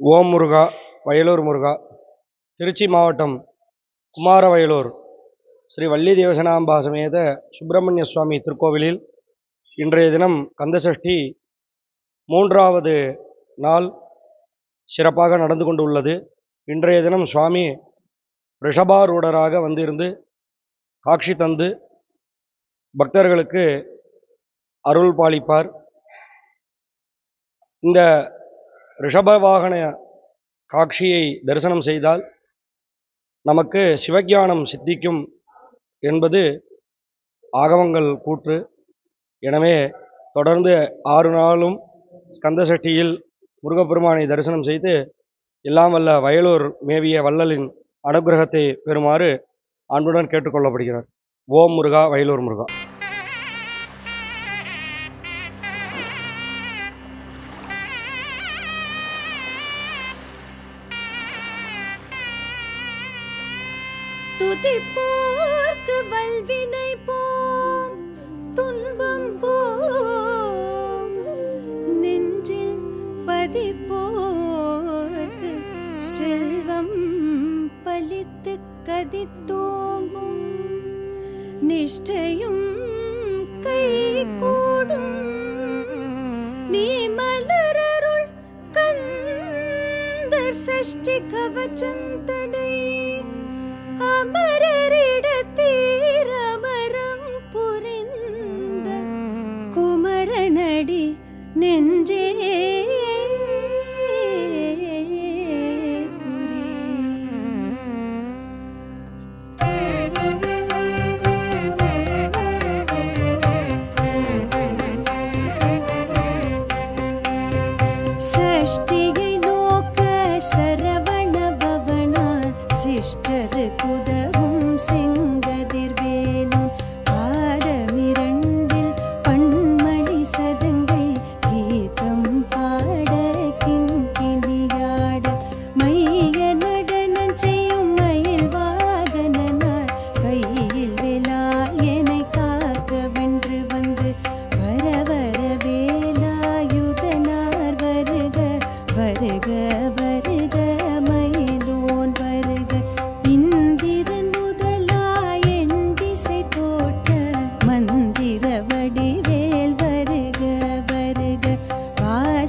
ஓம் முருகா வயலூர் முருகா திருச்சி மாவட்டம் குமாரவயலூர் ஸ்ரீ வள்ளி தேவசனாம்பா சமேத சுப்பிரமணிய சுவாமி திருக்கோவிலில் இன்றைய தினம் கந்தசஷ்டி மூன்றாவது நாள் சிறப்பாக நடந்து கொண்டு உள்ளது. இன்றைய தினம் சுவாமி ரிஷபாரூடராக வந்திருந்து காட்சி தந்து பக்தர்களுக்கு அருள் பாலிப்பார். இந்த ரிஷப வாகன காட்சியை தரிசனம் செய்தால் நமக்கு சிவஞானம் சித்திக்கும் என்பது ஆகவங்கள் கூற்று. எனவே தொடர்ந்து ஆறு நாளும் ஸ்கந்தசட்டியில் முருகப்பெருமானை தரிசனம் செய்து எல்லாம் வல்ல வயலூர் மேவிய வள்ளலின் அனுகிரகத்தை பெறுமாறு அன்புடன் கேட்டுக்கொள்ளப்படுகிறார். ஓம் முருகா வயலூர் முருகா. பலித்து கதித்தோங்கும் நிஷ்டையும் கை கூடும் நீ மலரருள் கந்தர் சஷ்டி கவச்சந்தனை சிஷ்டர் குதவ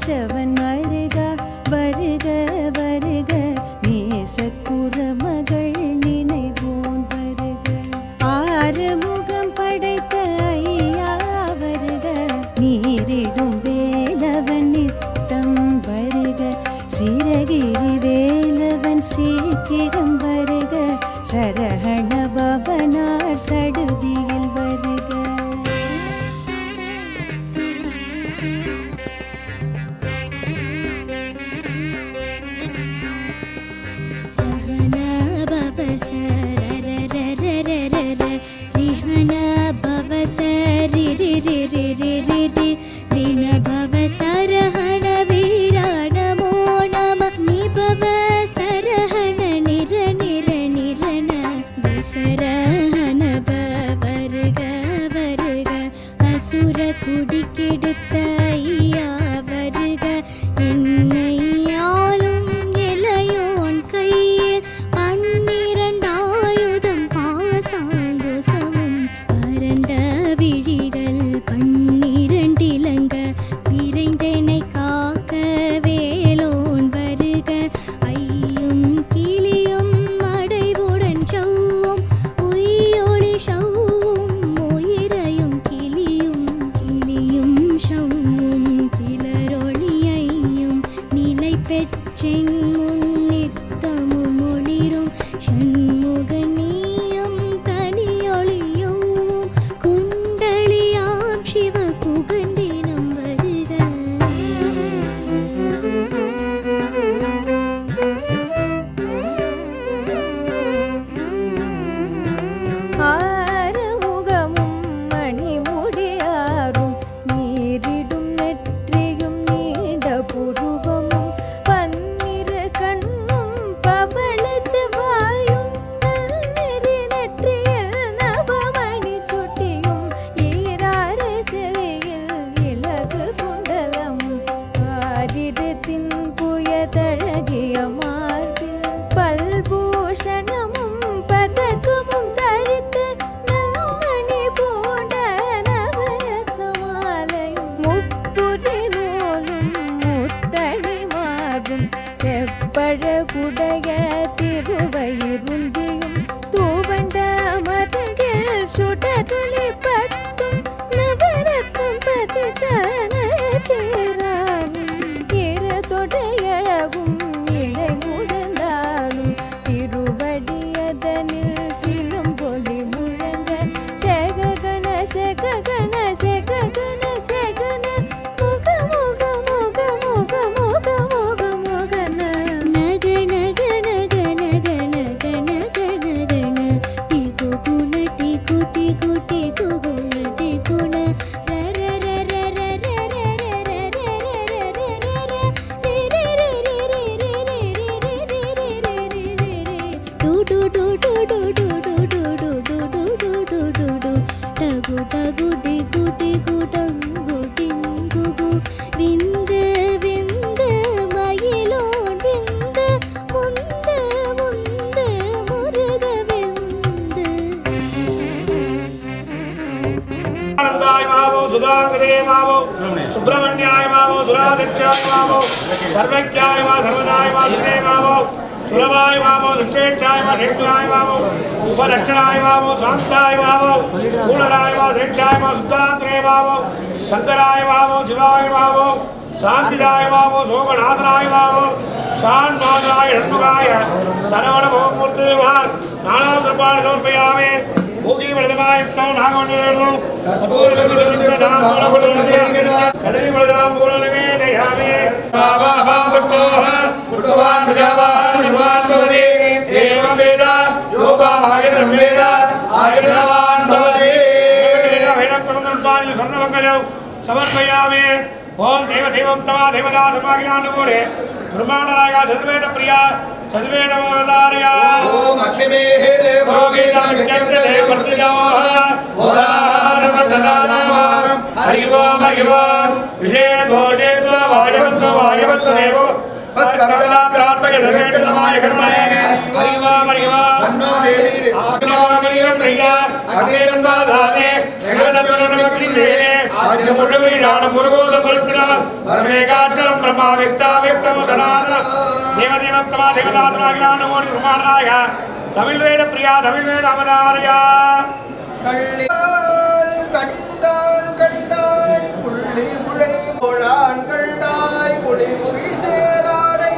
seven. சர்வஜாய மா சர்வதாய மா சுரே மாவோ சுலபாய மாவோ துஷ்டேட்டாய மா நேற்றாய மாவோ உபலட்சணாய மாவோ சாந்தாய மாவோ ஸ்தூலராய மா சேட்டாய மா சுத்தாந்திரே மாவோ சங்கராய மாவோ சிவாய மாவோ சாந்திதாய மாவோ சோமநாதனாய மாவோ சான்மாதாய ஷண்முகாய சரவண பவமூர்த்தி மகா நானா திருப்பாடு சமர்ப்பயாமே ഭൂഗീവൃതമായുക്തം നാഗമണ്ഡലം സമർപ്പയാമേ ഓം ദൈവദൈവോക്തമാ ദൈവദാധമാകിലാനുകൂലെ ബ്രഹ്മാണ്ടനായ ചതുർവേദ പ്രിയ చదివే నమోదార్య ఓం అగ్నిమేహ భోగేన విజ్ఞప్తే ప్రతిదాహ ఓదారం ప్రదానం హరి ఓం హరి ఓం విశేష భోజే త్వ ராஜ்ய முழுமையான முருகோத பலசுகிறார் பரமேகாச்சலம் பிரம்மா வியக்தா வியக்தம் சனாதன தேவதேவத்தமா தேவதாத்மாகியான மோடி பிரமாணநாயக தமிழ் வேத பிரியா தமிழ் வேத அமதாரியா கடிந்தால் கண்டாய் புள்ளி புழை போலான் கண்டாய் புலி புரி சேராடை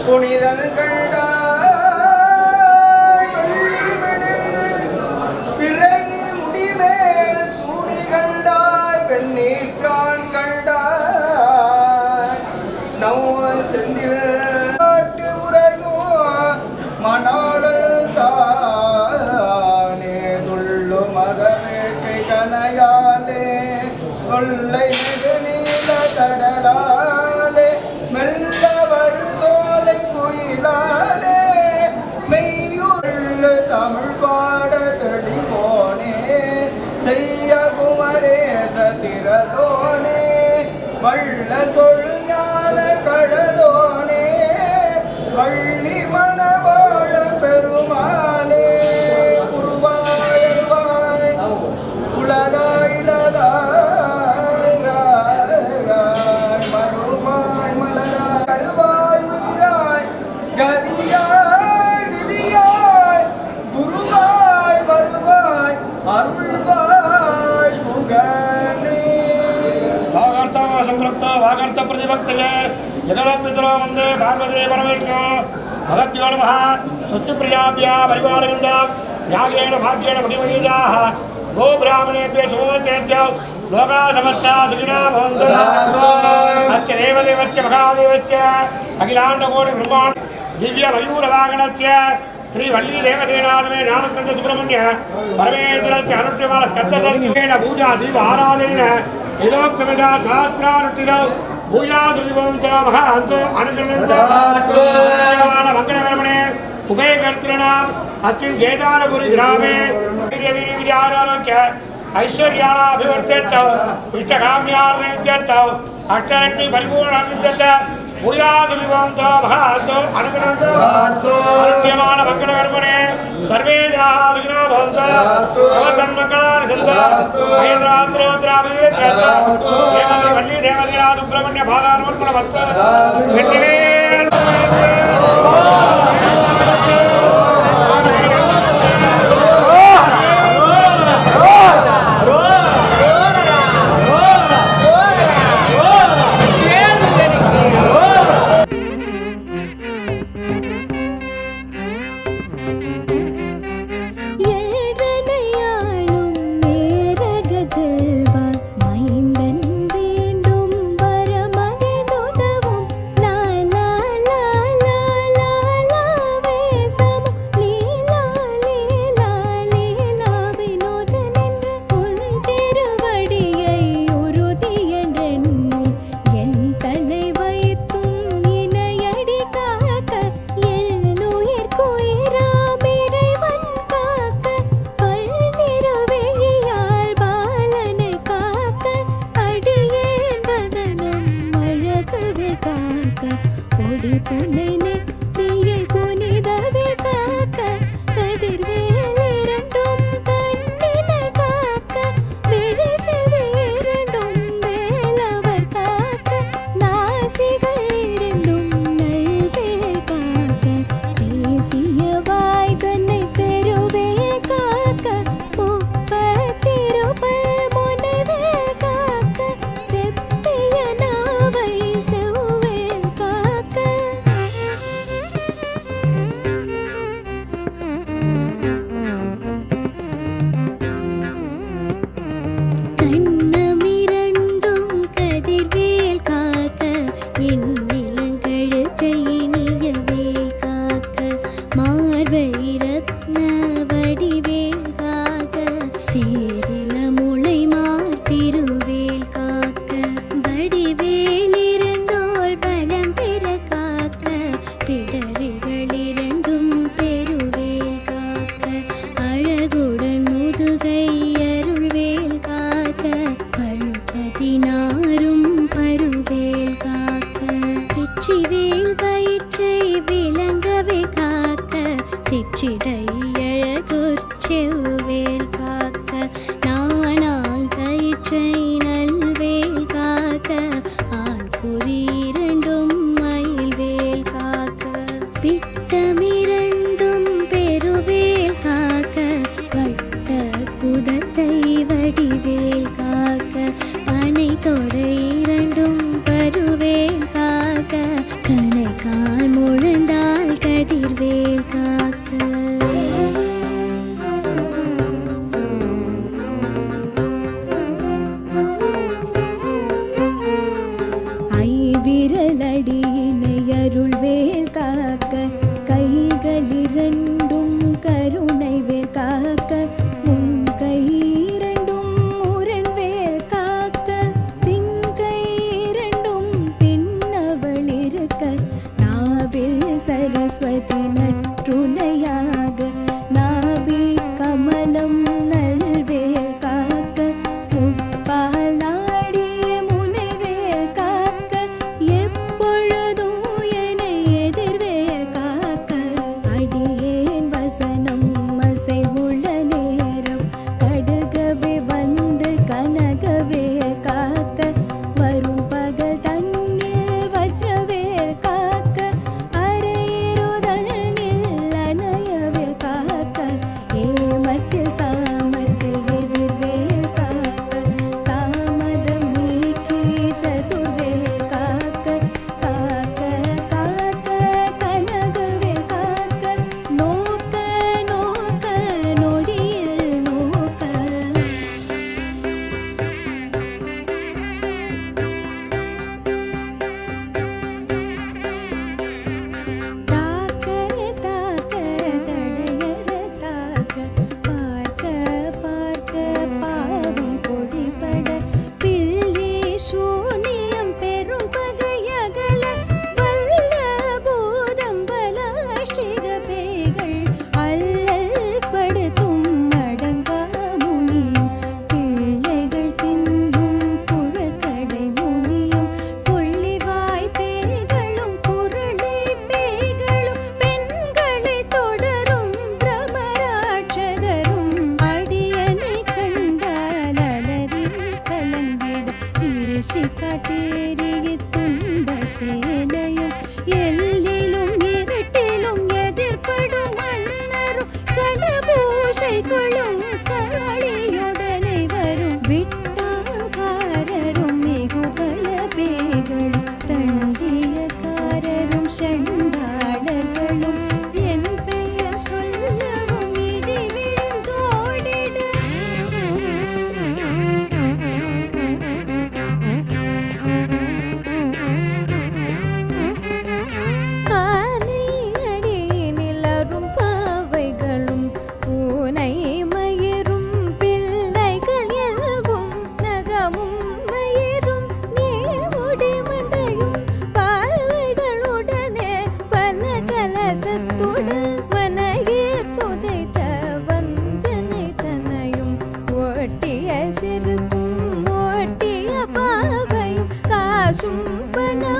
புனிதல் கண்டாய் செந்தில் நாட்டு உரையும் மணாளல் தானே துள்ளு மத கனையாலே கொள்ளை மிகு கடலாலே மெல்ல வரு சோலை குயிலாலே மெய்யுள்ள தமிழ் பாட தெளிவோனே செய்ய குமரேச திரளோனே வள்ள தொழுஞான வாகர்த்த பிரதிபக்தயே ஜெகதப்பிதரோ வந்து பார்வதே பரமேஸ்வரோ भगवद्यो नमः स्वच्छप्रियाभ्या परिपालयन्ता यागेण भाग्येण मणिमयीदाः गोब्राह्मणेभ्य सुमोचयन्त्यो लोका समस्ता सुखिना भवन्तु अच्छ देवदेवच्च महादेवच्च अखिलाण्डकोटि ब्रह्माण्ड दिव्यमयूरवागणस्य श्रीवल्लीदेवसेनादमे ज्ञानस्कन्द सुब्रह्मण्य परमेश्वरस्य अनुट्यमानस्कन्दसङ्गेन पूजा दीप आराधनेन यथोक्तमिदा सहस्रानुष्ठितौ பூஜாதுரிபவந்தோ மகாந்தோ அனுகிரந்தோ மங்களகரமணே உபயகர்த்திரணாம் அஸ்மின் கேதாரபுரி கிராமே ஆரோக்கிய ஐஸ்வர்யானாபிவர்த்தேர்த்தவ் இஷ்டகாமியார்த்தேர்த்தவ் அஷ்டலட்சுமி பரிபூர்ணாதித்த பூயாதுரிபவந்தோ மகாந்தோ அனுகிரந்தோ ஆரோக்கியமான மங்களகரமணே சர்வே ஜனாஹ விக்னோ பவந்தோ జగన్నాథ సుబ్రహ్మణ్య బాధార్పణ వెంటనే स्वती but no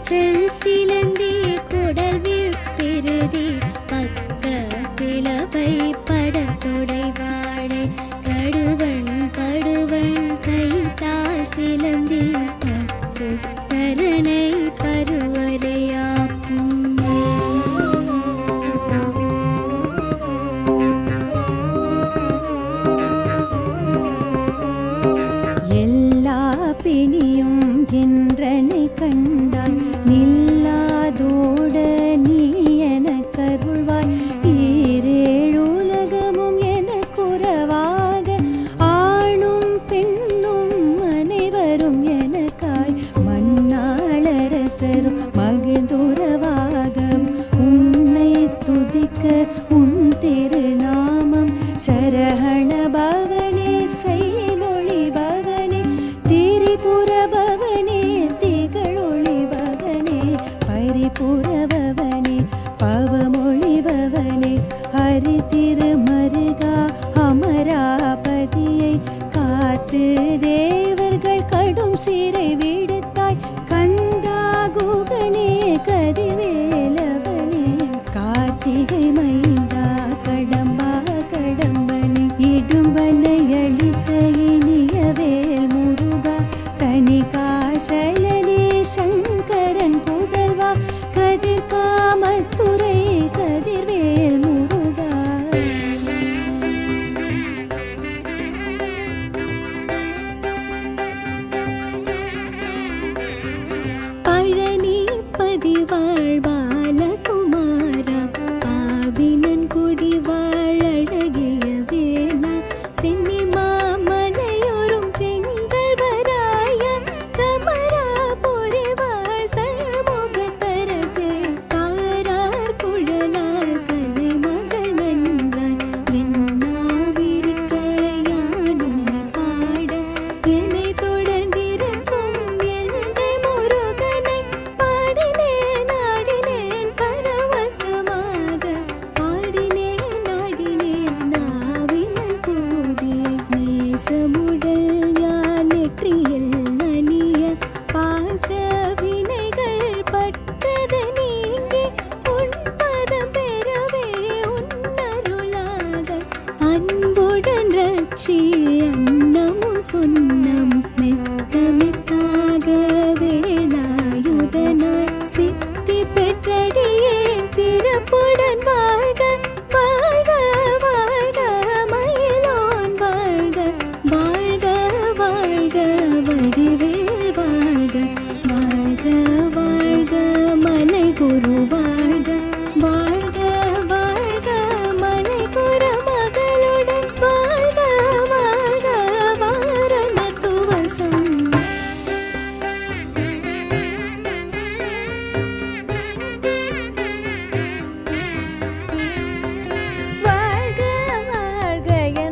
உடைச்சல் சிலந்தி குடல் விப்பிருதி